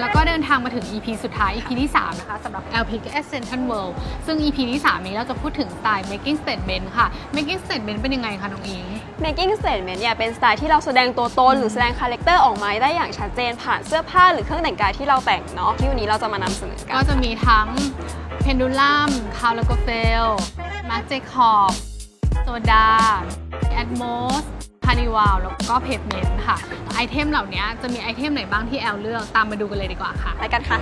แล้วก็เดินทางมาถึง EP สุดท้าย EP ที่ 3 นะคะสำหรับ LPIC Essential World ซึ่ง EP ที่ 3 นี้เราจะพูดถึงสไตล์ making statement ค่ะ making statement เป็นยังไงคะน้องอิง making statement เนี่ยเป็นสไตล์ที่เราแสดงตัวตนหรือแสดงคาแรคเตอร์ออกมาได้อย่างชัดเจน ผ่านเสื้อผ้าหรือเครื่องแต่งกายที่เราแต่งเนาะที่วันนี้เราจะมานำเสนอกัก็นจะมีทั้ง pendulum c a r l a g o f e l Marc Jacob Soda Atmos Carnival แล้วก็ Pavement ค่ะ ไอเทมเหล่านี้จะมีไอเทมไหนบ้างที่แอลเลือกตามมาดูกันเลยดีกว่าค่ะ ไปกันค่ะ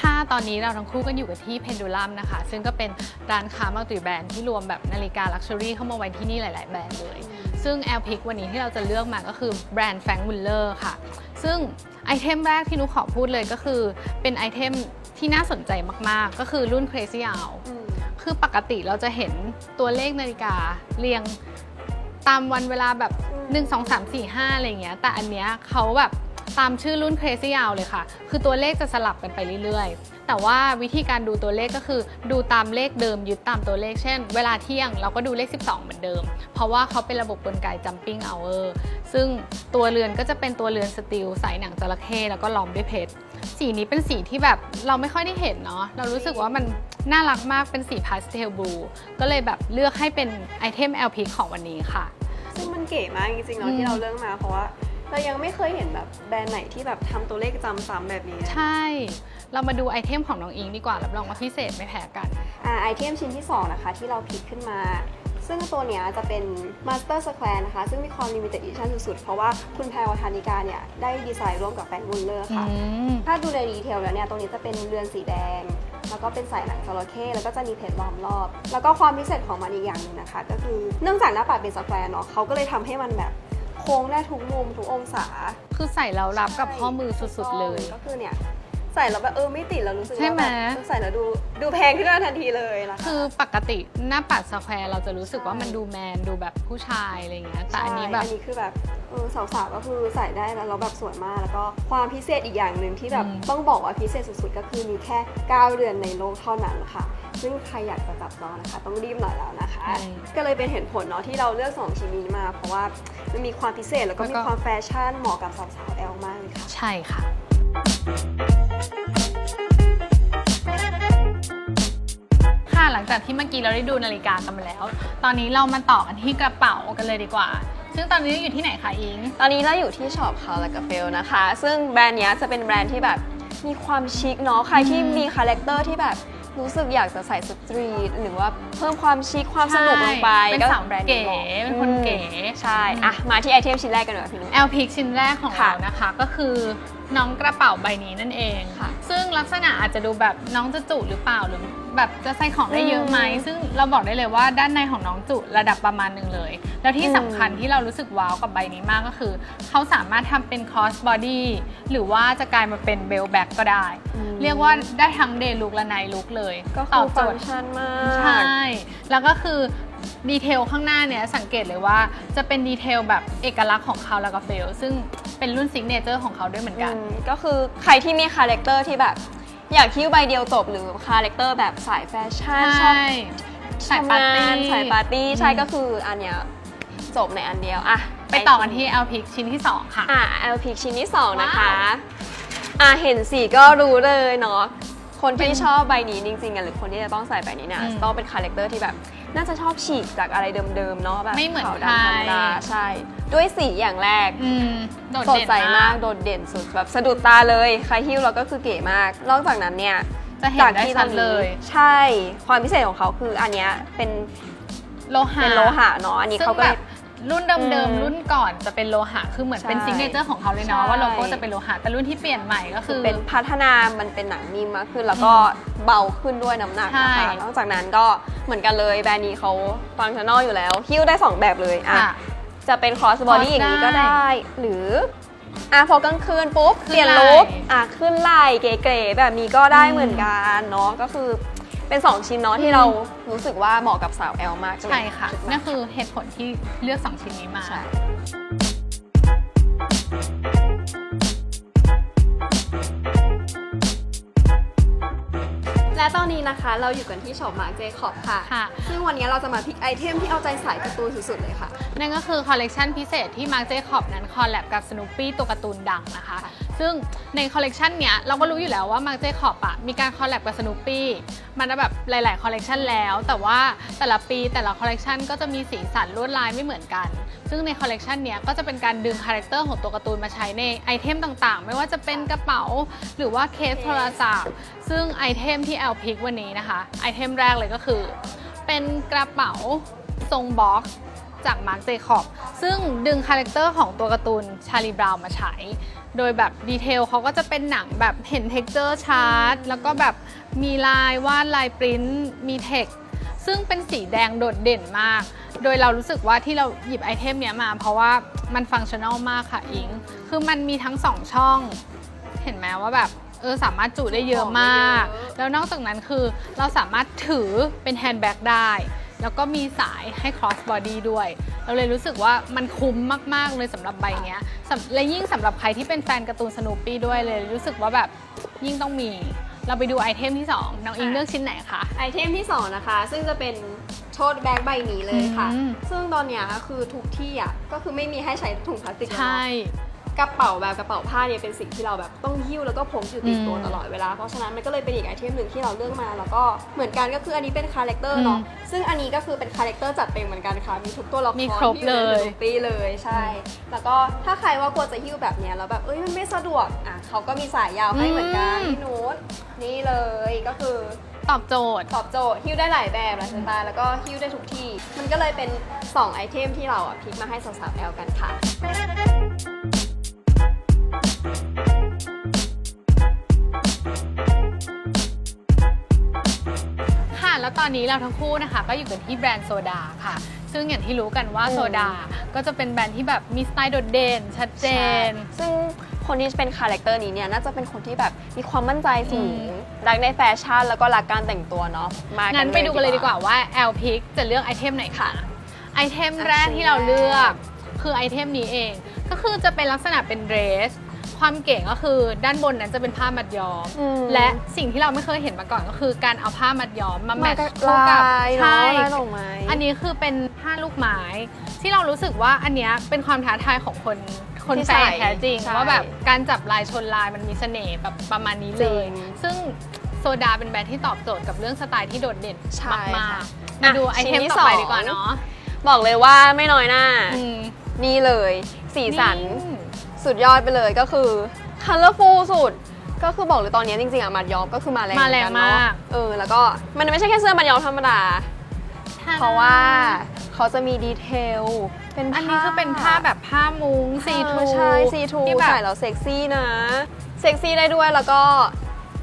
ค่ะตอนนี้เราทั้งคู่ก็อยู่กันที่ Pendulum นะคะ ซึ่งก็เป็นร้านค้ามัลติแบรนด์ที่รวมแบบนาฬิกาลักชัวรี่เข้ามาไว้ที่นี่หลาย ๆ แบรนด์เลย ซึ่ง L Pick วันนี้ที่เราจะเลือกมาก็คือแบรนด์ Frank Muller ค่ะ ซึ่งไอเทมแรกที่นุกขอพูดเลยก็คือเป็นไอเทมที่น่าสนใจมาก ๆ ก็คือรุ่น Crazy Owl คือปกติเราจะเห็นตัวเลขนาฬิกาเรียง ตามวันเวลาแบบอืม1 2 3 4 5 อะไรเงี้ย แต่อันเนี้ยเขาแบบตามชื่อรุ่น Crazy Owl เลยค่ะ คือตัวเลขจะสลับกันไปเรื่อยๆ แต่ว่าวิธีการดูตัวเลขก็คือ ดูตามเลขเดิมยึดตามตัวเลข เช่น เวลาเที่ยงเราก็ดูเลข 12 เหมือนเดิม เพราะว่าเขาเป็นระบบกลไก jumping hour ซึ่งตัวเรือนก็จะเป็นตัวเรือนสตีลใส่หนังจระเข้แล้วก็ล้อมด้วยเพชร สีนี้เป็นสีที่แบบเราไม่ค่อยได้เห็นเนาะ เรารู้สึกว่ามันน่ารักมากเป็นสีพาสเทลบลูก็เลยแบบเลือกให้เป็นไอเทม LP ของวันนี้ค่ะ เก๋มากจริงๆอืเนาะมที่เราเลือกมาเพราะว่าเรายังไม่เคยเห็นแบบแบรนด์ไหนที่แบบทำตัวเลขจำซ้ำแบบนี้ ใช่ เรามาดูไอเทมของน้องอิงดีกว่ารับรองว่าพิเศษไม่แพ้กันอ่าไอเทมชิ้นที่ 2 นะคะ ที่เราพิกขึ้นมา ซึ่งตัวเนี้ยจะเป็น Master Square นะคะ ซึ่งมีความ limited edition สุดๆ เพราะว่าคุณแพรวธานิกาเนี่ย ได้ดีไซน์ร่วมกับแฟนมุลเลอร์ค่ะอืมถ้าดูในดีเทลแล้วเนี่ย ตรงนี้จะเป็นเรือนสีแดง แล้วก็เป็นสายหนังจระเข้แล้วก็จะมีเพชรล้อมรอบ แล้วก็ความพิเศษของมันอีกอย่างหนึ่งนะคะ ก็คือเนื่องจากหน้าปัดเป็นสแควร์เนาะเขาก็เลยทำให้มันแบบโค้งได้ทุกมุมทุกองศา คือใส่แล้วรับกับข้อมือสุดๆเลย ก็คือเนี่ย ใส่แล้วแบบเออไม่ติดแล้วรู้สึกใช่ว่าไหม แบบใส่แล้วดูดูแพงขึ้นมาทันทีเลยนะคะคือปกติหน้าปัดสแควร์เราจะรู้สึกว่ามันดูแมนดูแบบผู้ชายอะไรอย่างเงี้ยแต่อันนี้แบบ ใช่อันนี้คือแบบเออสาวๆก็คือใส่ได้แล้วแล้วแบบสวยมาก แล้วก็ความพิเศษอีกอย่างหนึ่งที่แบบอืม ต้องบอกว่าพิเศษสุดๆ ก็คือมีแค่ 9เรือนในโลกเท่านั้นค่ะ ซึ่งใครอยากจะจับจองนะคะ ต้องรีบหน่อยแล้วนะคะ ก็เลยเป็นเหตุผลเนาะที่เราเลือก 2 ชิ้นนี้มา เพราะว่ามันมีความพิเศษแล้วก็มีความแฟชั่นเหมาะกับสาวๆแอลมากเลยค่ะ ใช่ค่ะ หลังจากที่เมื่อกี้เราได้ดูนาฬิกากันมาแล้ว ตอนนี้เรามาต่อกันที่กระเป๋ากันเลยดีกว่า ซึ่งตอนนี้อยู่ที่ไหนคะอิง ตอนนี้เราอยู่ที่ช็อปคาร์ลกาเฟลนะคะ ซึ่งแบรนด์เนี้ยจะเป็นแบรนด์ที่แบบมีความชิคเนาะ ใครที่อืมมีคาแรคเตอร์ที่แบบรู้สึกอยากจะใส่สตรีทหรือว่าเพิ่มความชิคความสนุกลงไปเป็นก็สาวแบรนด์เก๋เก๋เป็นคนเก๋ ใช่ อะ มาที่ไอเทมชิ้นแรกกันหน่อยพี่นุ๊กแอลพิกชิ้นแรกของค่ะเรานะคะก็คือ น้องกระเป๋าใบนี้นั่นเองค่ะ ซึ่งลักษณะอาจจะดูแบบน้องจะจุหรือเปล่าหรือแบบจะใส่ของได้เยอะไหมอืมซึ่งเราบอกได้เลยว่าด้านในของน้องจุระดับประมาณหนึ่งเลย แล้วที่อืมสำคัญที่เรารู้สึกว้าวกับใบนี้มากก็คือ เขาสามารถทำเป็นคอสบอดี้หรือว่าจะกลายมาเป็นเบลแบ็กก็ได้ เรียกว่าได้ทั้งเดย์ลุกและไนลุกเลย ก็ตคืออบโจฟังทย์ก์ชันมาก ใช่ แล้วก็คือ ดีเทลข้างหน้าเนี้ยสังเกตเลยว่าจะเป็นดีเทลแบบเอกลักษณ์ของเขาแล้วก็เฟล ซึ่งเป็นรุ่นซิกเนเจอร์ของเขาด้วยเหมือนกันอืมก็คือใครที่มีคาแรคเตอร์ที่แบบ อยากคิ้วใบเดียวจบหรือคาแรคเตอร์แบบสายแฟชั่นชอบสายปาร์ตี้ทำงนสายปาร์ตี้ใช่อืมก็คืออันเนี้ยจบในอันเดียวอะไปต่อกันที่ L Pick ชิ้นที่ 2 ค่ะ อะ L p ชิ้นที่ 2 นะคะว้าวอะเห็นสีก็รู้เลยเนาะ คนที่เป็นชอบใบนี้จริงๆอะหรือคนที่จะต้องใส่ใบนี้เนี่ยอืม ต้องเป็นคาแรคเตอร์ที่แบบ น่าจะชอบฉีกจากอะไรเดิมๆเนาะแบบไม่เหมือนขาวดำธรรมใครดาใช่ ด้วยสีอย่างแรก อืมโดดสดเด่นใสมามากกโดดเด่นสุดแบบสะดุดตาเลยใครหิ้วแล้วก็คือเก๋มาก นอกจากนั้นเนี่ยจะเห็นจากได้ที่ชัดตอนนี้เลย ใช่ ความพิเศษของเขาคืออันเนี้ยเป็นโลหะ เป็นโลหะเนาะอันนี้ซึ่งเขาก็แบเลยบ รุ่นเดิมอืมๆรุ่นก่อนจะเป็นโลหะคือเหมือนเป็นใช่ซิกเนเจอร์ของเขาเลยเนาะใช่ ว่าโลโก้จะเป็นโลหะแต่รุ่นที่เปลี่ยนใหม่ก็คือ เป็นพัฒนามันเป็นหนังนิ่มมากขึ้นแล้วก็เบาขึ้นด้วยน้ำหนักนะใช่คะนอกจากนั้นก็เหมือนกันเลยแบรนด์นี้เขาฟังชั่นอลอยู่แล้วหิ้วได้2แบบเลยอะค่ะจะเป็น cross body cross อย่างนี้ก็ได้ ได้หรืออะพอกลางคืนปุ๊บขึ้นเปลี่ยนไหล่ลุคอะขึ้นไหล่เก๋ๆแบบนี้ก็ได้อืม เหมือนกันเนาะก็คือ เป็น 2 ชิ้นเนาะที่เรารู้สึกว่าเหมาะกับสาวแอลมากก็เลยใช่ค่ะนั่นั่นคือเหตุผลที่เลือก 2 ชิ้นนี้มา ใช่และตอนนี้นะคะเราอยู่กันที่ช็อปมาร์เจคอบค่ะ ค่ะ ซึ่งวันนี้เราจะมาพิกไอเทมที่เอาใจสายการ์ตูนสุดๆเลยค่ะ นั่นก็คือคอลเลกชันพิเศษที่มาร์เจคอบนั้นคอลแลบกับสนุปปี้ตัวการ์ตูนดังนะคะค่ะ ซึ่งในคอลเลกชันเนี้ยเราก็รู้อยู่แล้วว่ามาร์เจคอบอะมีการคอลแลบกับสนุปปี้มันแบบหลาย ๆ คอลเลกชันแล้ว แต่ว่าแต่ละปีแต่ละคอลเลกชันก็จะมีสีสันลวดลายไม่เหมือนกัน ซึ่งในคอลเลกชันเนี้ยก็จะเป็นการดึงคาแรคเตอร์ของตัวการ์ตูนมาใช้ในไอเทมต่าง ๆ ไม่ว่าจะเป็นกระเป๋าหรือว่าเคสโทรศัพท์ ซึ่งไอเทมที่แอลพิกวันนี้นะคะไอเทมแรกเลยก็คือ เป็นกระเป๋าทรงบ็อกซ์ จากมาร์ j เจคอบซึ่งดึงคาแรคเตอร์ของตัวการ์ตูนชาลีบราวน์มาใช้ โดยแบบดีเทลเขาก็จะเป็นหนังแบบเห็นเท็กเจอร์ชาร์ตแล้วก็แบบมีลายวาดลายปริ้นท์มีเท็กซึ่งเป็นสีแดงโดดเด่นมาก โดยเรารู้สึกว่าที่เราหยิบไอเทมเนี้ยมา เพราะว่ามันฟังชั่นอลมากค่ะอิง คือมันมีทั้งสองช่อง เห็นไหมว่าแบบเออสามารถจุได้เยอะมาก แล้วนอกจากนั้นคือเราสามารถถือเป็นแฮนด์แบ็กได้ แล้วก็มีสายให้ cross body ด้วย เราเลยรู้สึกว่ามันคุ้มมากๆเลยสำหรับใบเนี้ยสำและยิ่งสำหรับใครที่เป็นแฟนการ์ตูนสโนปี้ด้วยเลยรู้สึกว่าแบบยิ่งต้องมี เราไปดูไอเทมที่ 2 น้องอิงเลือกชิ้นไหนคะ ไอเทมที่ 2 นะคะ ซึ่งจะเป็นโชดแบ็กใบนี้เลยค่ะ อืม ซึ่งตอนเนี้ยคือทุกที่อะก็คือไม่มีให้ใช้ถุงพลาสติกแล้วใช่เนาะ กระเป๋าแบบกระเป๋าผ้าเนี่ยเป็นสิ่งที่เราแบบต้องหิ้วแล้วก็พกอยู่ติดตัวอืมตลอดเวลา เพราะฉะนั้นมันก็เลยเป็นอีกไอเทมหนึ่งที่เราเลือกมาแล้วก็เหมือนกันก็คืออันนี้เป็นคาแรคเตอร์เนาะอืมซึ่งอันนี้ก็คือเป็นคาแรคเตอร์จัดเต็มเหมือนกันค่ะมีทุกตัวละครมีครบที่อยู่ในเลยหนึ่งปีเลยใช่ แล้วก็ถ้าใครว่ากลัวจะหิ้วแบบเนี้ยแล้วแบบเอ้ยมันไม่สะดวกอะเขาก็มีสายยาวให้เหมือนกันพี่นุชนี่เลยก็คือตอบโจทย์ ตอบโจทย์ฮิ้วได้หลายแบบหลายสไตล์แล้วก็ฮิ้วได้ทุกที่ มันก็เลยเป็น 2 ไอเทมที่เราอะพิกมาให้สาวๆแอลกันค่ะ ตอนนี้เราทั้งคู่นะคะก็อยู่กันที่แบรนด์โซดาค่ะ ซึ่งอย่างที่รู้กันว่าอืมโซดา ก็จะเป็นแบรนด์ที่แบบมีสไตล์โดดเด่น ชัดเจน ซึ่งคนที่เป็นคาแรคเตอร์นี้เนี่ยน่าจะเป็นคนที่แบบมีความมั่นใจสูงอืมรักในแฟชั่นแล้วก็รักการแต่งตัวเนาะ มางั้นไปดูกันเลยดีกว่าว่า L Pick จะเลือกไอเทมไหนคะไอเทมแรกที่เราเลือกคือไอเทมนี้เอง ก็คือจะเป็นลักษณะเป็นเดรส ความเก๋ก็คือด้านบนนั้นจะเป็นผ้ามัดย้อม อืมและสิ่งที่เราไม่เคยเห็นมาก่อนก็คือการเอาผ้ามัดย้อมมาแมมาทช์กับคู่กับลายเนาะใช่ ลายดอกไม้ อันนี้คือเป็นผ้าลูกไม้ ที่เรารู้สึกว่าอันเนี้ยเป็นความท้าทายของคนคนที่แฟใส่นแท้จริงใช่ว่าแบบการจับลายชนลายมันมีเสน่ห์แบบประมาณนี้เลย จริงซึ่งโซดาเป็นแบรนด์ที่ตอบโจทย์กับเรื่องสไตล์ที่โดดเด่นใช่มากค่ะๆมาดูอะไอเทมชิ้นที่ต่อไปสอง ดีกว่าเนาะบอกเลยว่าไม่น้อยหน้า อืมนี่เลย สีสันนี่ สุดยอดไปเลยก็คือ colorful สุด ก็คือบอกเลยตอนนี้จริงๆอะมัดย้อมก็คือมาแรงมาแรงเหอนกันเนาะมาก เออแล้วก็มันไม่ใช่แค่เสื้อมัดย้อมธรรมดา เพราะว่าเขาจะมีดีเทลเป็นอันนี้คือเป็นผ้าแบบผ้ามุ้งซีทูใช่ซีทูที่แบบใส่แล้วเซ็กซี่นะ เซ็กซี่ได้ด้วยแล้วก็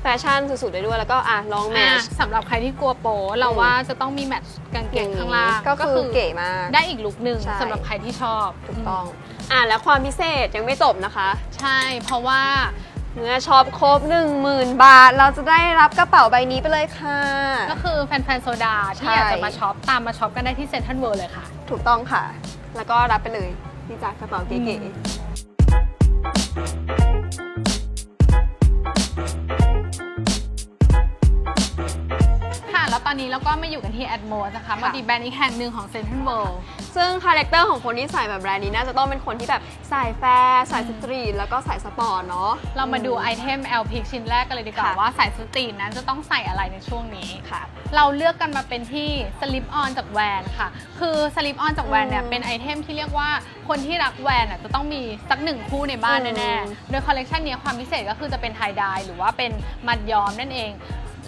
แฟชั่นสุดๆได้ด้วยแล้วก็อะลองแมอะช สำหรับใครที่กลัวโป๊เราอืมว่าจะต้องมีแมทช์กางเกงข้างล่างก็คือเก๋มาก ได้อีกลุคหนึ่งใช่ สำหรับใครที่ชอบถูกต้อง อะแล้วความพิเศษยังไม่จบนะคะ ใช่ เพราะว่าเมื่อช็อปครบ 10,000 บาท เราจะได้รับกระเป๋าใบนี้ไปเลยค่ะ ก็คือแฟนๆโซดาที่ใช่อยากจะมาช็อปตามมาช็อปกันได้ที่เซ็นทรัลเวิลด์เลยค่ะ ถูกต้องค่ะ แล้วก็รับไปเลยนี่จ้ะกระเป๋าเก๋อืมๆ แล้วตอนนี้เราก็มาอยู่กันที่แอดโมสนะคะมัลติแบรนด์อีกแห่งหนึ่งของเซ็นทรัลเวิลด์ซึ่งคาแรคเตอร์ของคนที่ใส่แบบแบรนด์นี้น่าจะต้องเป็นคนที่แบบสายแฟร์สายสตรีทแล้วก็สายสปอร์ตเนาะเรามาดูไอเทม L Pick ชิ้นแรกกันเลยดีกว่าค่ะว่าสายสตรีทนั้นจะต้องใส่อะไรในช่วงนี้ค่ะ เราเลือกกันมาเป็นที่ Slip On จากแวนค่ะ คือ Slip On จากแวนเนี่ยอืมเป็นไอเทมที่เรียกว่าคนที่รักแวนอะจะต้องมีสักหนึ่งคู่ในบ้านอืมแน่ๆโดยคอลเลกชันนี้ความพิเศษก็คือจะเป็นไทดายหรือว่าเป็นมัดย้อมนั่นเอง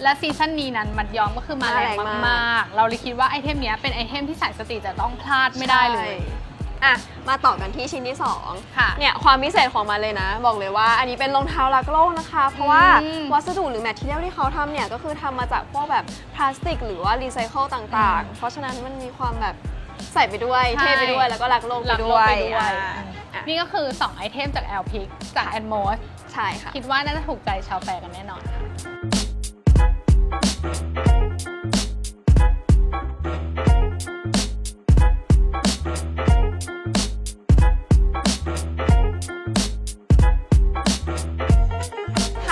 และซีซั่นนี้นั้นมัดย้อมก็คือมาแรงมากๆ เราเลยคิดว่าไอเทมเนี้ยเป็นไอเทมที่สายสตรีทจะต้องพลาดไม่ได้เลยใช่อะมาต่อกันที่ชิ้นที่2ค่ะเนี่ยความพิเศษของมันเลยนะ บอกเลยว่าอันนี้เป็นรองเท้ารักโลกนะคะ เพราะว่าอืมวัสดุหรือแมทเทียลที่เขาทำเนี่ยก็คือทำมาจากพวกแบบพลาสติก หรือว่ารีไซเคิลต่างอืมๆเพราะฉะนั้นมันมีความแบบใส่ไปด้วยใช่เท่ไปด้วยแล้วก็รักโลกไปรักโลด้กวยไปด้วยอะอะนี่ก็คือ 2 ไอเทมจาก L Pick จาก a d m o s ใช่ค่ะคิดว่าน่าจะถูกใจชาวแฟร์กันแน่นอนค่ะ ค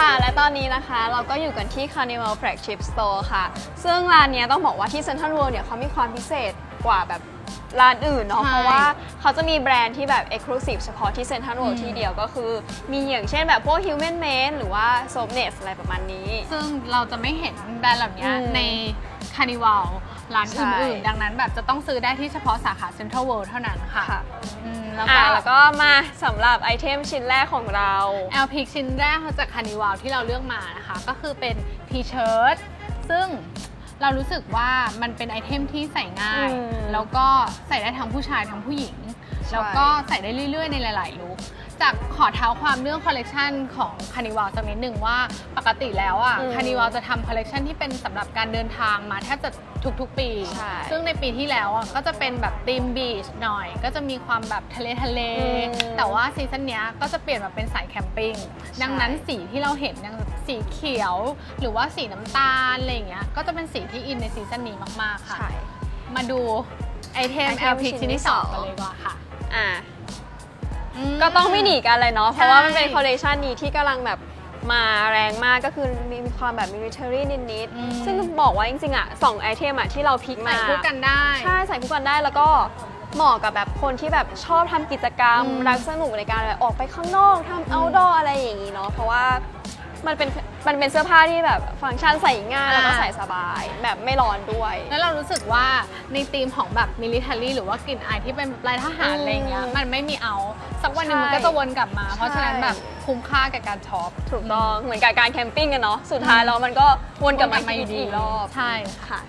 ่ะ และตอนนี้นะคะเราก็อยู่กันที่ Carnival Flagship Store ค่ะ ซึ่งร้านเนี้ยต้องบอกว่าที่ Central World เนี่ยเขามีความพิเศษกว่าแบบ ร้านอื่นเนาะ ใช่เพราะว่าเขาจะมีแบรนด์ที่แบบ Exclusive เฉพาะที่เซ็นทรัลเวิลอืด์ม ที่เดียวก็คือ มีอย่างเช่นแบบพวก Human Made หรือว่า Soapness อะไรประมาณนี้ ซึ่งเราจะไม่เห็นแบรนด์เหล่านี้อืมในคานิวัลร้านใช่ อื่นๆดังนั้นแบบจะต้องซื้อได้ที่เฉพาะสาขาเซ็นทรัลเวิลด์เท่านั้นค่ะค่ะอืมแล้วอะก็แล้วก็มาสำหรับไอเทมชิ้นแรกของเรา แอลพิกชิ้นแรกจากคานิวัลที่เราเลือกมานะคะ ก็คือเป็นทีเชิ้ตซึ่ง เรารู้สึกว่ามันเป็นไอเทมที่ใส่ง่าย อืมแล้วก็ใส่ได้ทั้งผู้ชายทั้งผู้หญิงใช่แล้วก็ใส่ได้เรื่อยๆ ในหลายๆลุค จากขอเท้าความเรื่องคอลเลกชันของคานิวัลสักนิดหนึ่งว่าปกติแล้วอะอืมคานิวัลจะทำคอลเลกชันที่เป็นสำหรับการเดินทางมาแทบจะทุกๆปี ใช่ซึ่งในปีที่แล้วอะก็จะเป็นแบบธีมบีชหน่อย ก็จะมีความแบบทะเลทะเล อืมแต่ว่าซีซั่นเนี้ยก็จะเปลี่ยนมาเป็นสายแคมปิ้งดังนั้นสีที่เราเห็นอย่างสีเขียว หรือว่าสีน้ำตาลอะไรอย่างเงี้ย ก็จะเป็นสีที่อินในซีซั่นนี้มากๆค่ะ ใช่ มาดูไอเทม ไอเทแอมลพิกชิ้ชิ้นนที่ที่สองสองกันเลยดีกว่าค่ะ อะม ก็ต้องไม่หนีกันเลยเนาะเพราะว่ามันเป็นใช่คอลเลกชันนี้ที่กำลังแบบมาแรงมากก็คือมีความแบบมิลิเ a อรี่นิดอืม ๆซึ่งบอกว่าจริงๆอะสองไอเทมอะที่เราพิกใส่มา คู่กันได้ ใช่ใส่คู่กันได้แล้วก็เหมาะกับแบบคนที่แบบชอบทำกิจกรรม อืม รักสนุกในการแบบออกไปข้างนอกทำ outdoor อะไรอย่างนี้เนาะเพราะว่า มันเป็นมันเป็นเสื้อผ้าที่แบบฟังก์ชันใส่ง่าย แล้วก็ใส่สบาย แบบไม่ร้อนด้วย แล้วเรารู้สึกว่าในธีมของแบบมิลิเ a อรี่หรือว่ากลิ่นอายที่เป็นลายทหารอืมอะไรเงี้ยมันไม่มีเอา สักวันหนึ่งใช่มันก็จะวนกลับมา เพราะฉะนั้นใช่แบบคุ้มค่ากับการช็อปถูกต้องเหมือนกับการแคมปิ้งกันเนาะสุดท้ายแล้วมันก็วนกลับมาวนอยู่ดีอีกรอบใช่ค่ะ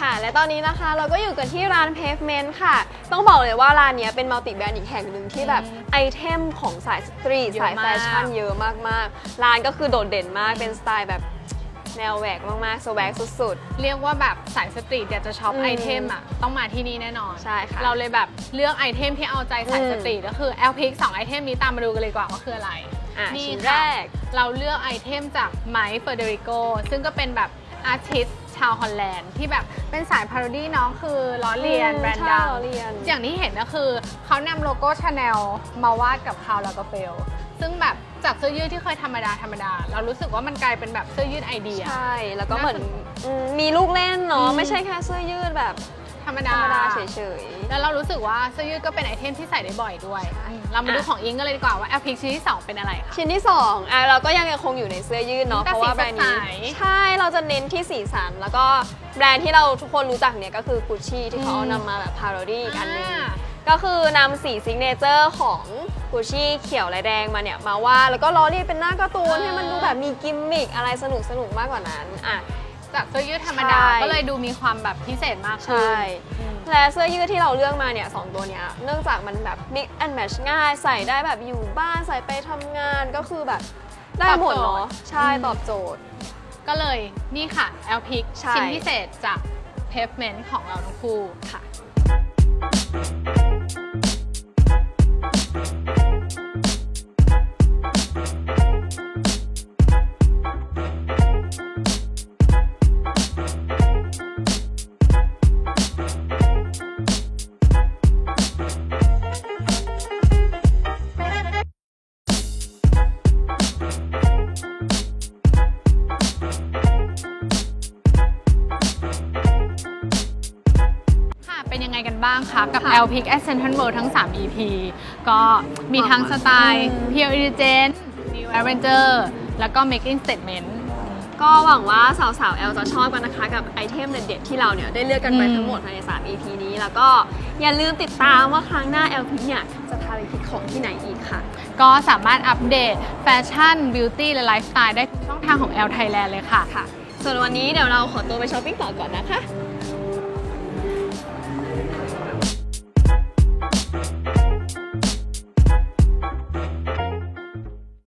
ค่ะ และตอนนี้นะคะเราก็อยู่กันที่ร้าน Pavement ค่ะ ต้องบอกเลยว่าร้านเนี้ยเป็นมัลติแบรนด์อีกแห่งหนึ่งที่แบบอืมไอเทมของสายสตรีทเยอะสายแฟชั่นมากเยอะมากๆ ร้านก็คือโดดเด่นมากเป็นสไตล์แบบแนวแหวกมากๆสแวกสุด เรียกว่าแบบสายสตรีทอยากจะช็อปอืมไอเทมอะต้องมาที่นี่แน่นอนใช่ค่ะเราเลยแบบเลือกไอเทมที่เอาใจสายอืมสตรีทก็คือแอลพิกสองไอเทมนี้ตามมาดูกันเลยดีกว่าว่าคืออะไรอะนี่ชิ้นค่ะแรกเราเลือกไอเทมจากไมค์เฟอร์เดริโกซึ่งก็เป็นแบบ อาร์ติสชาวฮอลแลนด์ที่แบบเป็นสายพาโรดี้เนาะคือล้อเลียนอืมแบรนด์ใช่ดังล้อเลียน อย่างที่เห็นก็คือเขานำโลโก้ชาแนลมาวาดกับคาวลากาเฟล ซึ่งแบบจากเสื้อยืดที่เคยธรรมดาธรรมดา เรารู้สึกว่ามันกลายเป็นแบบเสื้อยืดไอเดีย ใช่ แล้วก็เหมือนอืมมีลูกเล่นเนาะ อืม ไม่ใช่แค่เสื้อยืดแบบ ธรรมธดารรมดาเฉยแล้วเรารู้สึกว่าเสื้อยืดก็เป็นไอเทมที่ใส่ได้บ่อยด้วยใช่อืมเรามาดูอะของอิงกันเลยดีกว่าว่าแอลพิกชิ้นที่สองเป็นอะไรคะ ชิ้นที่2อะเราก็ยังคงอยู่ในเสื้อยืดเนาะ แต่เพราะว่าแบรนด์นี้ สีสดใส ใช่ เราจะเน้นที่สีสัน แล้วก็แบรนด์ที่เราทุกคนรู้จักเนี่ยก็คือกุชชี่ที่เขาเอานำมาแบบพาโรดี้อีกอันหนึง อ่า ก็คือนำสีซิกเนเจอร์ของกุชชี่เขียวและแดงมาเนี่ย มาว่าดแล้วก็ล้อเลียนเป็นหน้าการ์ตูนอ่าให้มันดูแบบมีกิมมิคอะไรสนุกสนุกๆมากกว่านั้นอะ จากเสื้อยืดธรรมดา ใช่ ก็เลยดูมีความแบบพิเศษมากขึ้นใช่ อืม และเสื้อยืดที่เราเลือกมาเนี่ยสองตัวเนี้ย เนื่องจากมันแบบ mix and match ง่าย ใส่ได้แบบอยู่บ้านใส่ไปทำงานก็คือแบบได้หมดเนาะ ใช่อืมตอบโจทย์ ก็เลยนี่ค่ะแอลพิกใช่ ชิ้นพิเศษจาก Pavement ของเราทั้งคู่ค่ะค่ะางคะกับค่ะ L Pick at Central World ทั้ง 3 EP ก็มีทั้งสไตล์อืม Pure Intelligent New Adventure แล้วก็ Making Statement ก็หวังว่าสาวๆแอลจะชอบกันนะคะ กับไอเทมเด็ดๆที่เราเนี่ยได้เลือกกันไปอืมทั้งหมดภายใน 3 EP นี้ แล้วก็อย่าลืมติดตามว่าครั้งหน้าแอลพิเนี่ยจะพาไปพิกของที่ไหนอีกค่ะ ก็สามารถอัปเดตแฟชั่น บิวตี้และไลฟ์สไตล์ได้ทุกช่องทางของ L Thailand เลยค่ะค่ะ ส่วนวันนี้เดี๋ยวเราขอตัวไปช้อปปิ้งต่อก่อนนะคะ